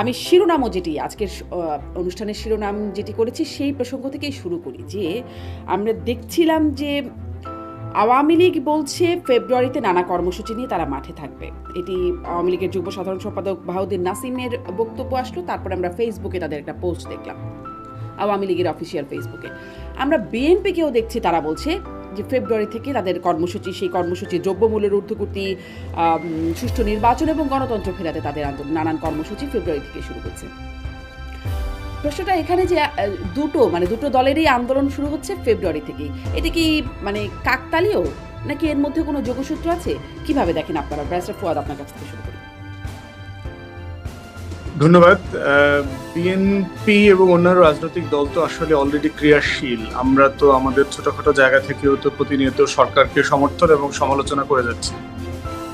আমি শিরোনামও যেটি, আজকের অনুষ্ঠানের শিরোনাম যেটি করেছি, সেই প্রসঙ্গ থেকেই শুরু করি যে, আমরা দেখছিলাম যে আওয়ামী লীগ বলছে ফেব্রুয়ারিতে নানা কর্মসূচি নিয়ে তারা মাঠে থাকবে। এটি আওয়ামী লীগের যুগ্ম সাধারণ সম্পাদক বাহাউদ্দিন নাসিমের বক্তব্য আসলো, তারপরে আমরা ফেসবুকে তাদের একটা পোস্ট দেখলাম, আওয়ামী লীগের অফিসিয়াল ফেসবুকে। আমরা বিএনপিকেও দেখছি, তারা বলছে যে ফেব্রুয়ারি থেকে তাদের কর্মসূচি, সেই কর্মসূচি দ্রব্যমূল্যের ঊর্ধ্বগতি সুষ্ঠু নির্বাচন এবং গণতন্ত্র ফেরাতে তাদের নানান কর্মসূচি ফেব্রুয়ারি থেকে শুরু হচ্ছে। প্রশ্নটা এখানে যে দুটো মানে দুটো দলেরই আন্দোলন শুরু হচ্ছে ফেব্রুয়ারি থেকেই। এটা কি মানে কাকতালীয়? নাকি এর মধ্যে কোনো যোগসূত্র আছে? কীভাবে দেখেন আপনারা? ব্যারিস্টার ফুয়াদ আপনার কাছ থেকে শুরু ধন্যবাদ। বিএনপি এবং অন্যান্য রাজনৈতিক দল তো আসলে অলরেডি ক্রিয়াশীল। আমরা তো আমাদের ছোটখাটো জায়গা থেকেও তো প্রতিনিয়ত সরকারকে সমর্থন এবং সমালোচনা করে যাচ্ছি।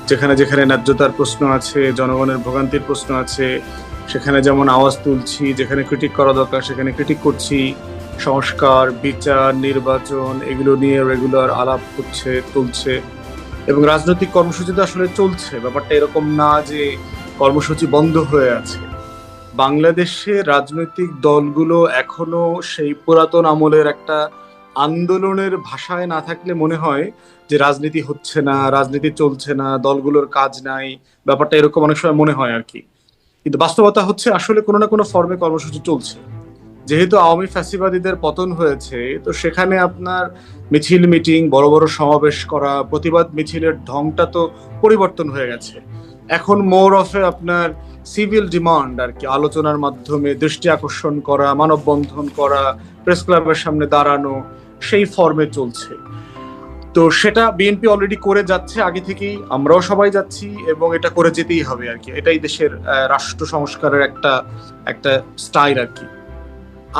যেখানে যেখানে ন্যায্যতার প্রশ্ন আছে, জনগণের ভোগান্তির প্রশ্ন আছে, সেখানে যেমন আওয়াজ তুলছি, যেখানে ক্রিটিক করা দরকার, সেখানে ক্রিটিক করছি। সংস্কার, বিচার, নির্বাচন, এগুলো নিয়ে রেগুলার আলাপ করছে তুলছে। এবং রাজনৈতিক কর্মসূচি তো আসলে চলছে। ব্যাপারটা এরকম না যে কর্মসূচি বন্ধ হয়ে আছে। বাংলাদেশে রাজনৈতিক দলগুলো এখনও সেই পুরাতন আমলের একটা আন্দোলনের ভাষায় না থাকলে মনে হয় যে রাজনীতি হচ্ছে না, রাজনীতি চলছে না, দলগুলোর কাজ নাই, ব্যাপারটা এরকম অনেক সময় মনে হয় আর কি। কিন্তু বাস্তবতা হচ্ছে আসলে কোনো না কোনো ফর্মে কর্মসূচি চলছে। যেহেতু আওয়ামী ফ্যাসিবাদীদের পতন হয়েছে, তো সেখানে আপনার মিছিল, মিটিং, বড় বড় সমাবেশ করা, প্রতিবাদ মিছিলের ঢংটা তো পরিবর্তন হয়ে গেছে। এখন মোর অফে আপনার সিভিল ডিমান্ড আর কি, আলোচনার মাধ্যমে দৃষ্টি আকর্ষণ করা, মানববন্ধন করা, প্রেস ক্লাবের সামনে দাঁড়ানো, সেই ফর্মে চলছে। তো সেটা বিএনপি অলরেডি করে যাচ্ছে, আগে থেকেই আমরাও সবাই যাচ্ছি এবং এটা করে যেতেই হবে আর কি। এটাই দেশের রাষ্ট্র সংস্কারের একটা একটা স্টাইল আর কি।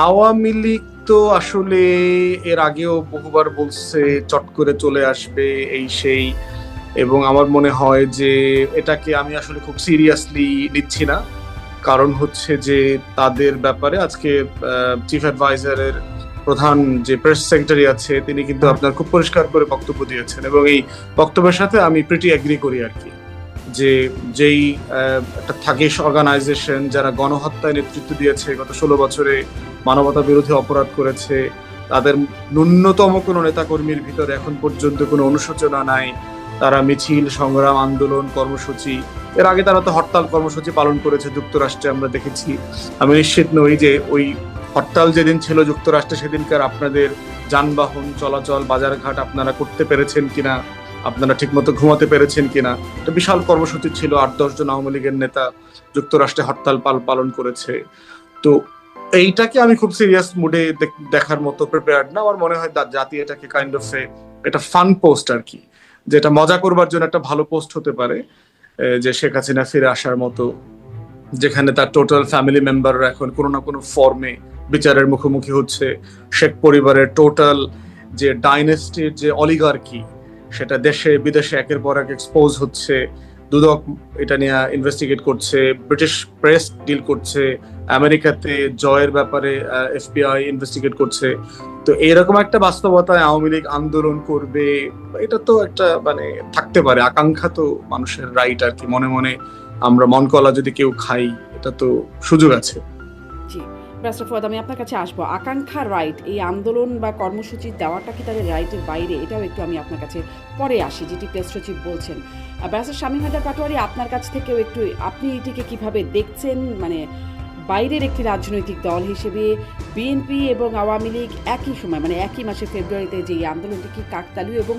আওয়ামী লীগ তো আসলে এর আগেও বহুবার বলছে, চট করে চলে আসবে এই সেই এবং আমার মনে হয় যে এটাকে আমি আসলে খুব সিরিয়াসলি নিচ্ছি না। কারণ হচ্ছে যে তাদের ব্যাপারে আজকে চিফ অ্যাডভাইজারের প্রধান যে প্রেস সেক্রেটারি আছে, তিনি কিন্তু আপনার খুব পরিষ্কার করে বক্তব্য দিয়েছেন এবং এই বক্তব্যের সাথে আমি প্রিটি অ্যাগ্রি করি আর কি। যে যেই একটা থাকিস অর্গানাইজেশন যারা গণহত্যায় নেতৃত্ব দিয়েছে, গত ষোলো বছরে মানবতা বিরোধী অপরাধ করেছে, তাদের ন্যূনতম কোনো নেতাকর্মীর ভিতরে এখন পর্যন্ত কোনো অনুশোচনা নাই। তারা মিছিল, সংগ্রাম, আন্দোলন, কর্মসূচি। এর আগে তারা তো হরতাল কর্মসূচি পালন করেছে যুক্তরাষ্ট্রে, আমরা দেখেছি। আমি নিশ্চিত নই যে ওই হরতাল যেদিন ছিল, যুক্তরাষ্ট্রে সেদিনকার আপনাদের যানবাহন চলাচল, বাজারঘাট আপনারা করতে পেরেছেন কিনা, আপনারা ঠিকমতো ঘুমাতে পেরেছেন কিনা, একটা বিশাল কর্মসূচি ছিল। আট দশজন আওয়ামী লীগের নেতা যুক্তরাষ্ট্রে হরতাল পাল, পালন করেছে। তো এইটাকে আমি খুব সিরিয়াস মুডে দেখার মতো প্রিপেয়ার্ড না। আমার মনে হয় জাতি এটাকে কাইন্ড অফ এটা ফান পোস্ট আর কি। যেটা মজা করবার জন্য একটা ভালো পোস্ট হতে পারে যে শেখ হাসিনা ফিরে আসার মতো, যেখানে তার টোটাল ফ্যামিলি মেম্বাররা এখন কোনো না কোনো ফর্মে বিচারের মুখোমুখি হচ্ছে। শেখ পরিবারের টোটাল যে ডাইনেস্টির যে অলিগার্কি সেটা দেশে বিদেশে একের পর এক এক্সপোজ হচ্ছে। দুদক এটা নিয়ে ইনভেস্টিগেট করছে ব্রিটিশ প্রেস ডিল করছে, আমেরিকাতে জয়ের ব্যাপারে এফবিআই ইনভেস্টিগেট করছে। তো এরকম একটা বাস্তবতায় আওয়ামী লীগ আন্দোলন করবে, এটা তো একটা মানে থাকতে পারে, আকাঙ্ক্ষা তো মানুষের রাইট আর কি। মনে মনে আমরা মন কলা যদি কেউ খাই, এটা তো সুযোগ আছে। ব্যারিস্টার ফুয়াদ আমি আপনার কাছে আসব। আকাঙ্ক্ষা রাইট এই আন্দোলন বা কর্মসূচি দেওয়াটা কি তাদের রাইটের বাইরে? এটাও একটু আমি আপনার কাছে পরে আসি, যেটি প্রেস সচিব বলছেন। ব্যারিস্টার শামীম হায়দার পাটোয়ারি আপনার কাছ থেকেও একটু, আপনি এটিকে কীভাবে দেখছেন? মানে বাইরের একটি রাজনৈতিক দল হিসেবে বিএনপি এবং আওয়ামী লীগ একই সময় মানে একই মাসে ফেব্রুয়ারিতে যে এই আন্দোলনটি কি কাকতালীয় এবং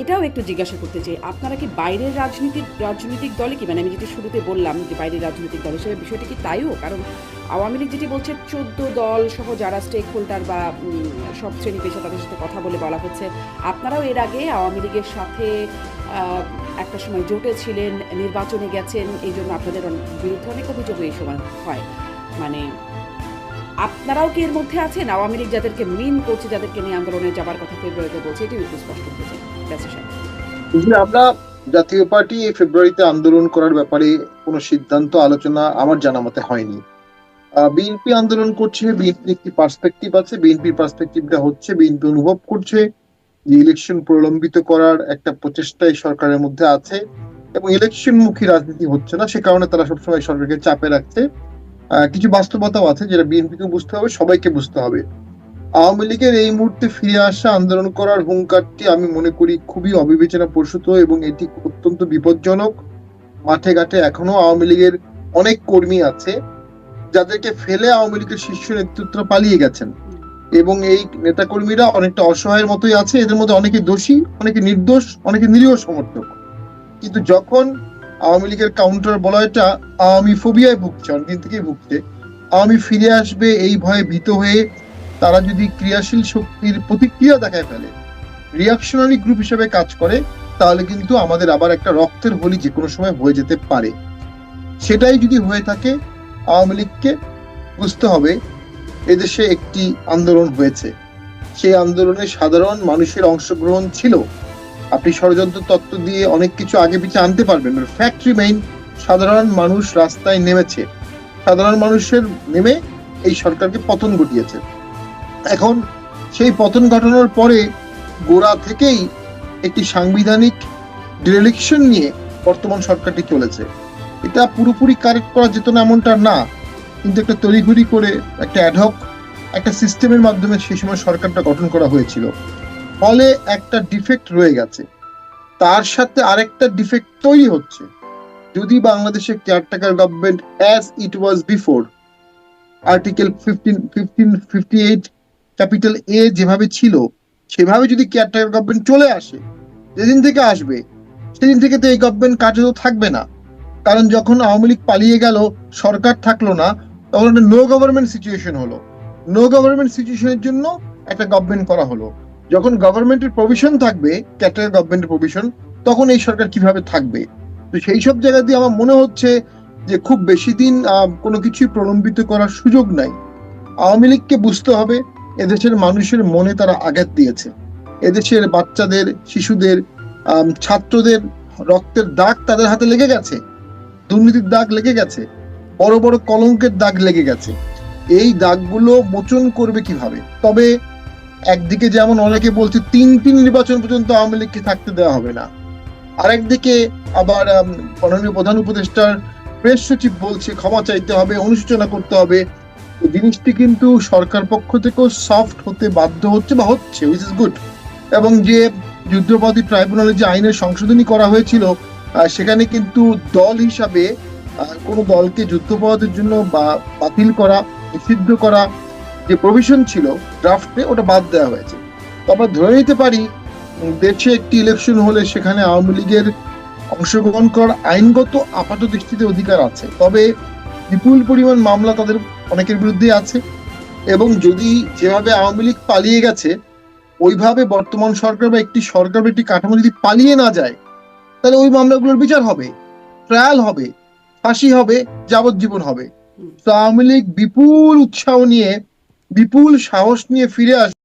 এটাও একটু জিজ্ঞাসা করতে চাই, আপনারা কি বাইরের রাজনীতির, রাজনৈতিক দলে কি মানে আমি যেটি শুরুতে বললাম যে বাইরের রাজনৈতিক দল হিসেবে বিষয়টি কি তাইও? কারণ আওয়ামী লীগ যেটি বলছে, চোদ্দ দল সহ যারা স্টেক হোল্ডার বা সব শ্রেণি পেশা তাদের সাথে কথা বলে বলা হচ্ছে, আপনারাও এর আগে আওয়ামী লীগের সাথে একটা সময় জোটে ছিলেন নির্বাচনে গেছেন, এই জন্য আপনাদের বিরুদ্ধে অনেক অভিযোগ এই সময় হয়। মানে আপনারাও কি এর মধ্যে আছেন? আওয়ামী লীগ যাদেরকে মিন করছে, যাদেরকে নিয়ে আন্দোলনে যাবার কথা ফেব্রুয়ারিতে বলছে এটি একটু স্পষ্ট করতে চাই। আমরা জাতীয় পার্টি ফেব্রুয়ারিতে আন্দোলন করার ব্যাপারে কোনো সিদ্ধান্ত, আলোচনা আমার জানা মতে হয়নি। বিএনপি আন্দোলন করছে বিএনপি একটি পার্সপেক্টিভ আছে, বিএনপির পার্সপেক্টিভটা হচ্ছে, বিএনপি অনুভব করছে যে ইলেকশন প্রলম্বিত করার একটা প্রচেষ্টা এই সরকারের মধ্যে আছে এবং ইলেকশন মুখী রাজনীতি হচ্ছে না, সে কারণে তারা সবসময় সরকারকে চাপে রাখছে। কিছু বাস্তবতাও আছে যেটা বিএনপিকে বুঝতে হবে, সবাইকে বুঝতে হবে। আওয়ামী লীগের এই মুহূর্তে ফিরে আসা আন্দোলন করার হুঙ্কারটি আমি মনে করি খুবই অবিবেচনা প্রসূত এবং এটি অত্যন্ত বিপজ্জনক। মাঠে ঘাটে এখনও আওয়ামী লীগের অনেক কর্মী আছে, যাদেরকে ফেলে আওয়ামী লীগের শীর্ষ নেতৃত্ব পালিয়ে গেছেন। এবং এই নেতাকর্মীরা অনেকটা অসহায়ের মতোই আছে, এদের মধ্যে অনেকে দোষী, অনেকে নির্দোষ, অনেকে নিরীহ সমর্থক। কিন্তু যখন আওয়ামী লীগের কাউন্টার বলয়টা আওয়ামী ফোবিয়ায় ভুগছে, অনেকদিন থেকেই ভুগছে, আওয়ামী ফিরে আসবে এই ভয়ে ভীত হয়ে তারা যদি ক্রিয়াশীল শক্তির প্রতিক্রিয়া দেখায় ফেলে রিয়াকশনারি গ্রুপ হিসেবে কাজ করে, তাহলে কিন্তু আমাদের আবার একটা রক্তের হোলি যে কোনো সময় হয়ে যেতে পারে। সেটাই যদি হয়ে থাকে, আওয়ামী লীগকে বুঝতে হবে, এদেশে একটি আন্দোলন হয়েছে। সেই আন্দোলনে সাধারণ মানুষের অংশগ্রহণ ছিল। আপনি ষড়যন্ত্র তত্ত্ব দিয়ে অনেক কিছু আগে পিছিয়ে আনতে পারবেন। ফ্যাক্ট রিমেইন সাধারণ মানুষ রাস্তায় নেমেছে। সাধারণ মানুষের নেমে এই সরকারকে পতন ঘটিয়েছে। এখন সেই পতন ঘটানোর পরে গোড়া থেকেই একটি সাংবিধানিক ডিরেকশন নিয়ে বর্তমান সরকারটি চলেছে। এটা পুরোপুরি কারেক্ট করা যেত না এমনটা না, কিন্তু একটা তড়িঘড়ি করে, একটা অ্যাডহক একটা সিস্টেমের মাধ্যমে সেই সময় সরকারটা গঠন করা হয়েছিল। ফলে একটা ডিফেক্ট রয়ে গেছে। তার সাথে আরেকটা ডিফেক্ট তৈরি হচ্ছে। যদি বাংলাদেশের caretaker government as it was before article fifteen fifteen fifty eight capital A যেভাবে ছিল, সেভাবে যদি কেয়ারটেকার গভর্নমেন্ট চলে আসে, যেদিন থেকে আসবে, সেদিন থেকে তো এই গভর্নমেন্ট কার্যত থাকবে না। কারণ যখন আওয়ামী লীগ পালিয়ে গেল, সরকার থাকল না, তখন একটা নো গভর্নমেন্ট সিচুয়েশন হলো। নো গভর্নমেন্ট সিচুয়েশনের জন্য একটা গভর্নমেন্ট করা হলো। যখন গভর্নমেন্টের প্রভিশন থাকবে ক্যাটার গভর্নমেন্টের প্রভিশন তখন এই সরকার কীভাবে থাকবে? তো সেই সব জায়গা দিয়ে আমার মনে হচ্ছে যে খুব বেশি দিন কোনো কিছুই প্রলম্বিত করার সুযোগ নাই। আওয়ামী লীগকে বুঝতে হবে এদেশের মানুষের মনে তারা আঘাত দিয়েছে। এদেশের বাচ্চাদের, শিশুদের ছাত্রদের রক্তের দাগ তাদের হাতে লেগে গেছে। দুর্নীতির দাগ লেগে গেছে। বড় বড় কলঙ্কের দাগ লেগে গেছে। এই দাগগুলো মোচন করবে কীভাবে? তবে একদিকে যেমন অনেকে বলছে, তিনটি নির্বাচন পর্যন্ত আওয়ামী লীগকে থাকতে দেওয়া হবে না। আরেকদিকে আবার মাননীয় প্রধান উপদেষ্টার প্রেস সচিব বলছে, ক্ষমা চাইতে হবে, অনুশোচনা করতে হবে। জিনিসটি কিন্তু সরকার পক্ষ থেকেও সফট হতে বাধ্য হচ্ছে বা হচ্ছে উইচ ইজ গুড এবং যে যুদ্ধবাদী ট্রাইব্যুনালে যে আইনের সংশোধনী করা হয়েছিল সেখানে কিন্তু দল হিসাবে কোনো দলকে যুদ্ধপরাধের জন্য বা বাতিল করা, নিষিদ্ধ করা যে প্রভিশন ছিল ড্রাফটে ওটা বাদ দেওয়া হয়েছে। তো আমরা ধরে নিতে পারি দেশে একটি ইলেকশন হলে সেখানে আওয়ামী লীগের অংশগ্রহণ করার আইনগত আপাত দৃষ্টিতে অধিকার আছে। তবে বিপুল পরিমাণ মামলা তাদের অনেকের বিরুদ্ধে আছে। এবং যদি যেভাবে আওয়ামী লীগ পালিয়ে গেছে ওইভাবে বর্তমান সরকার বা একটি সরকার বা একটি কাঠামো যদি পালিয়ে না যায় তাহলে ওই মামলাগুলোর বিচার হবে ট্রায়াল হবে ফাঁসি হবে যাবজ্জীবন হবে। তো আওয়ামী লীগ বিপুল উৎসাহ নিয়ে বিপুল সাহস নিয়ে ফিরে আসবে